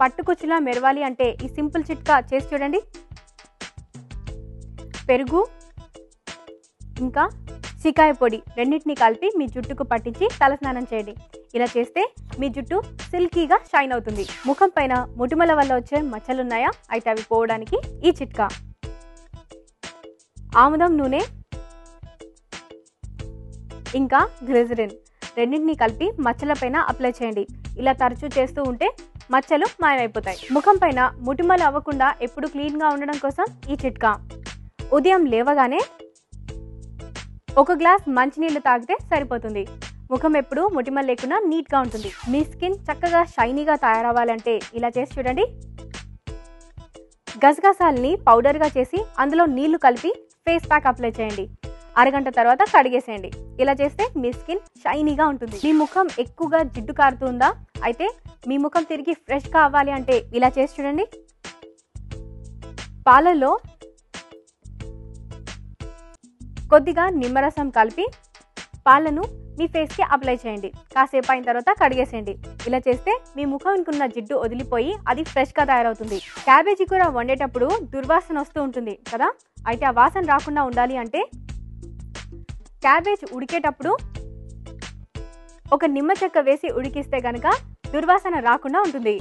పట్టుకుచ్చులా మెరవాలి అంటే ఈ సింపుల్ చిట్కా చేసి చూడండి. పెరుగు ఇంకా చికాయ పొడి రెండింటిని కలిపి మీ జుట్టుకు పట్టించి తలస్నానం చేయండి. ఇలా చేస్తే మీ జుట్టు సిల్కీగా షైన్ అవుతుంది. ముఖం పైన ముటిమల వల్ల వచ్చే మచ్చలున్నాయా? అయితే అవి పోవడానికి ఈ చిట్కా. ఆముదం నూనె ఇంకా గ్లిజరిన్. రెండింటిని కలిపి మచ్చల పైన అప్లై చేయండి. ఇలా తరచూ చేస్తూ ఉంటే మచ్చలు మాయమైపోతాయి. ముఖం పైన ముటిమలు అవ్వకుండా ఎప్పుడు క్లీన్గా ఉండడం కోసం ఈ చిట్కా. ఉదయం లేవగానే ఒక గ్లాస్ మంచినీళ్ళు తాగితే సరిపోతుంది. ముఖం ఎప్పుడు ముటిమలు లేకుండా నీట్గా ఉంటుంది. మీ స్కిన్ చక్కగా షైనీగా తయారవ్వాలంటే ఇలా చేసి చూడండి. గసగసాలని పౌడర్గా చేసి అందులో నీళ్ళు కలిపి ఫేస్ ప్యాక్ అప్లై చేయండి. అరగంట తర్వాత కడిగేసేయండి. ఇలా చేస్తే మీ స్కిన్ షైనీగా ఉంటుంది. మీ ముఖం ఎక్కువగా జిడ్డు కారుతుందా? అయితే మీ ముఖం తిరిగి ఫ్రెష్ కావాలి అంటే ఇలా చేసి చూడండి. పాలలో కొద్దిగా నిమ్మరసం కలిపి పాలను మీ ఫేస్కి అప్లై చేయండి. కాసేపు అయిన తర్వాత కడిగేసేయండి. ఇలా చేస్తే మీ ముఖానికి ఉన్న జిడ్డు వదిలిపోయి అది ఫ్రెష్గా తయారవుతుంది. క్యాబేజీ కూర వండేటప్పుడు దుర్వాసన వస్తూ ఉంటుంది కదా? అయితే ఆ వాసన రాకుండా ఉండాలి అంటే క్యాబేజ్ ఉడికేటప్పుడు ఒక నిమ్మ చెక్క వేసి ఉడికిస్తే గనక దుర్వాసన రాకుండా ఉంటుంది.